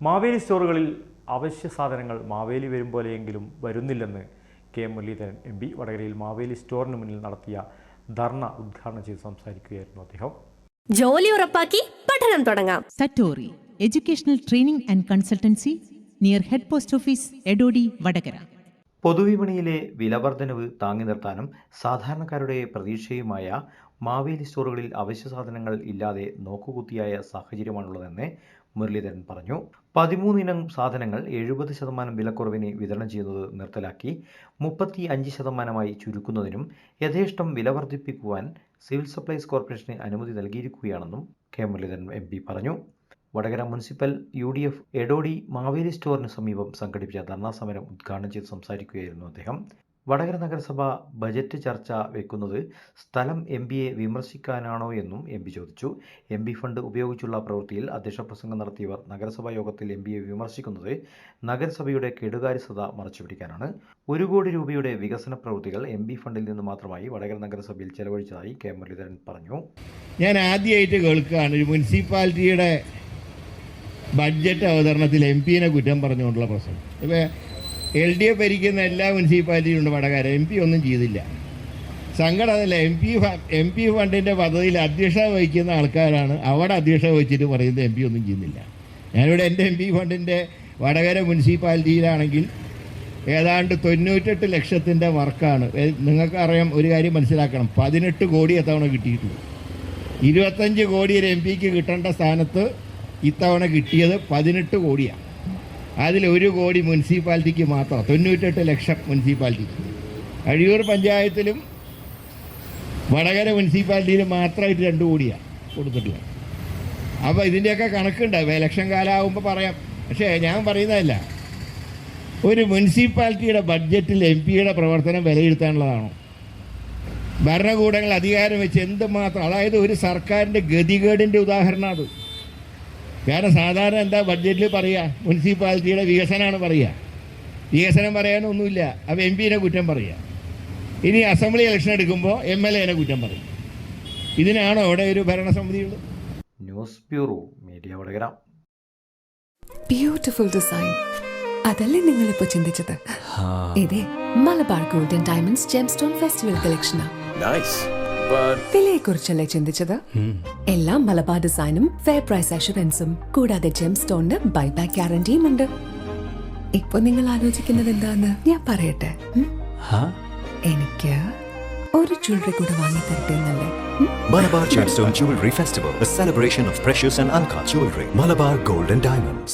മാവേലി സ്റ്റോറുകളിൽ അവശ്യ സാധനങ്ങൾ മാവേലി വരും പോലെയെങ്കിലും വരുന്നില്ലെന്ന് കെ മുരളീധരൻ എം പി വടകരയിൽ മാവേലി സ്റ്റോറിന് മുന്നിൽ നടത്തിയ ധർണ ഉദ്ഘാടനം ചെയ്ത് സംസാരിക്കുകയായിരുന്നു അദ്ദേഹം ജോലി ഉറപ്പാക്കി പഠനം തുടങ്ങാം Satori educational training and consultancy near head post office Edodi Vadagara. പൊതുവിപണിയിലെ വിലവർദ്ധനവ് താങ്ങി നിർത്താനും സാധാരണക്കാരുടെ പ്രതീക്ഷയുമായ മാവേലി സ്റ്റോറുകളിൽ അവശ്യ സാധനങ്ങൾ ഇല്ലാതെ നോക്കുകുത്തിയായ സാഹചര്യമാണുള്ളതെന്ന് മുരളീധരൻ പറഞ്ഞു. പതിമൂന്നിനം സാധനങ്ങൾ എഴുപത് ശതമാനം വിലക്കുറവിന് വിതരണം ചെയ്യുന്നത് നിർത്തലാക്കി മുപ്പത്തി അഞ്ച് ശതമാനമായി ചുരുക്കുന്നതിനും യഥേഷ്ടം വില വർദ്ധിപ്പിക്കുവാൻ സിവിൽ സപ്ലൈസ് കോർപ്പറേഷന് അനുമതി നൽകിയിരിക്കുകയാണെന്നും കെ മുരളീധരൻ എം പറഞ്ഞു. Vadakara municipal U D F Edodi Maveli സ്റ്റോറിന് സമീപം സംഘടിപ്പിച്ച ധർണാ സമരം ഉദ്ഘാടനം ചെയ്ത് സംസാരിക്കുകയായിരുന്നു അദ്ദേഹം. വടകര നഗരസഭ ബജറ്റ് ചർച്ച വെക്കുന്നത് സ്ഥലം എം പിയെ വിമർശിക്കാനാണോ എന്നും എം പി ചോദിച്ചു. എം പി ഫണ്ട് ഉപയോഗിച്ചുള്ള പ്രവൃത്തിയിൽ അധ്യക്ഷ പ്രസംഗം നടത്തിയവർ നഗരസഭാ യോഗത്തിൽ എം പിയെ വിമർശിക്കുന്നത് നഗരസഭയുടെ കെടുകാര്യസ്ഥത മറച്ചുപിടിക്കാനാണ്. ഒരു കോടി രൂപയുടെ വികസന പ്രവൃത്തികൾ എം പി ഫണ്ടിൽ നിന്ന് മാത്രമായി വടകര നഗരസഭയിൽ ചെലവഴിച്ചതായി കെ മുരളീധരൻ പറഞ്ഞു. ഞാൻ ആദ്യമായിട്ട് കേൾക്കുകയാണ്. ഒരു മുനിസിപ്പാലിറ്റിയുടെ ബഡ്ജറ്റ് അവതരണത്തിൽ എം പിനെ കുറ്റം പറഞ്ഞുകൊണ്ടുള്ള പ്രശ്നം. ഇപ്പോൾ എൽ ഡി എഫ് ഭരിക്കുന്ന എല്ലാ മുനിസിപ്പാലിറ്റിയും ഉണ്ട് വടകര എം പി ഒന്നും ചെയ്തില്ല. സങ്കടം അതല്ല. എം പി എം പി ഫണ്ടിന്റെ പദ്ധതിയിൽ അധ്യക്ഷത വഹിക്കുന്ന ആൾക്കാരാണ്. അവിടെ അധ്യക്ഷത വഹിച്ചിട്ട് പറയുന്നത് എം പി ഒന്നും ചെയ്യുന്നില്ല. ഞാനിവിടെ എന്റെ എം പി ഫണ്ടിന്റെ വടകര മുനിസിപ്പാലിറ്റിയിലാണെങ്കിൽ ഏതാണ്ട് തൊണ്ണൂറ്റെട്ട് ലക്ഷത്തിന്റെ വർക്കാണ്. നിങ്ങൾക്കറിയാം ഒരു കാര്യം മനസ്സിലാക്കണം. പതിനെട്ട് കോടി എത്തവണ കിട്ടിയിട്ടുള്ളൂ ഇരുപത്തഞ്ച് കോടി ഒരു എം പിക്ക് കിട്ടേണ്ട സ്ഥാനത്ത് ഇത്തവണ കിട്ടിയത് പതിനെട്ട് കോടിയാണ്. അതിൽ ഒരു കോടി മുനിസിപ്പാലിറ്റിക്ക് മാത്രം തൊണ്ണൂറ്റെട്ട് ലക്ഷം മുനിസിപ്പാലിറ്റിക്ക്. അഴിയൂർ പഞ്ചായത്തിലും വടകര മുനിസിപ്പാലിറ്റിയിലും മാത്രമായിട്ട് രണ്ട് കോടിയാണ് കൊടുത്തിട്ടുള്ളത്. അപ്പോൾ ഇതിന്റെയൊക്കെ കണക്കുണ്ടാവും ഇലക്ഷൻ കാലമാകുമ്പോൾ പറയാം. പക്ഷേ ഞാൻ പറയുന്നതല്ല. ഒരു മുനിസിപ്പാലിറ്റിയുടെ ബഡ്ജറ്റിൽ എം പിയുടെ പ്രവർത്തനം വിലയിരുത്താനുള്ളതാണോ? ഭരണകൂടങ്ങൾ അധികാരം വെച്ച് എന്തുമാത്രം? അതായത് ഒരു സർക്കാരിന്റെ ഗതികേടിന്റെ ഉദാഹരണം അത്. കാരണം സാധാരണ എന്താ ബഡ്ജറ്റിൽ പറയുക മുനിസിപ്പാലിറ്റിയുടെ വികസനമാണ് പറയുക വികസനം പറയാനൊന്നുമില്ല അപ്പോൾ എം പിനെ കുറ്റം പറയുക ഇനി അസംബ്ലി ഇലക്ഷൻ എടുക്കുമ്പോൾ എം എൽ എനെ കുറ്റം പറയും. ഇതിനാണോ അവിടെ ഒരു ഭരണസമിതിയുള്ളത്? News bureau media Vadakara. Beautiful design അതല്ലേ നിങ്ങൾ ഇപ്പൊ ചിന്തിച്ചത് ഇതേ Malabar golden diamonds gemstone festival കളക്ഷനാണ് Nice. But വിലയെ കുറിച്ചല്ലേ ചിന്തിച്ചത് എല്ലാ മലബാർ ഡിസൈനും ഫെയർ പ്രൈസ് അഷുറൻസും കൂടാതെ ജെം സ്റ്റോണിന് ബൈബാക്ക് ഗ്യാരണ്ടിയും ഉണ്ട് ഇപ്പൊ നിങ്ങൾ ആലോചിക്കുന്നത് എന്താന്ന് ഞാൻ പറയട്ടെ? എനിക്ക് ഒരു ജ്വല്ലറി കൂടെ വാങ്ങി തരട്ടെ എന്നല്ലേ? Malabar Gemstone Jewelry Festival, a celebration of precious and uncut jewelry. Malabar Gold and Diamonds.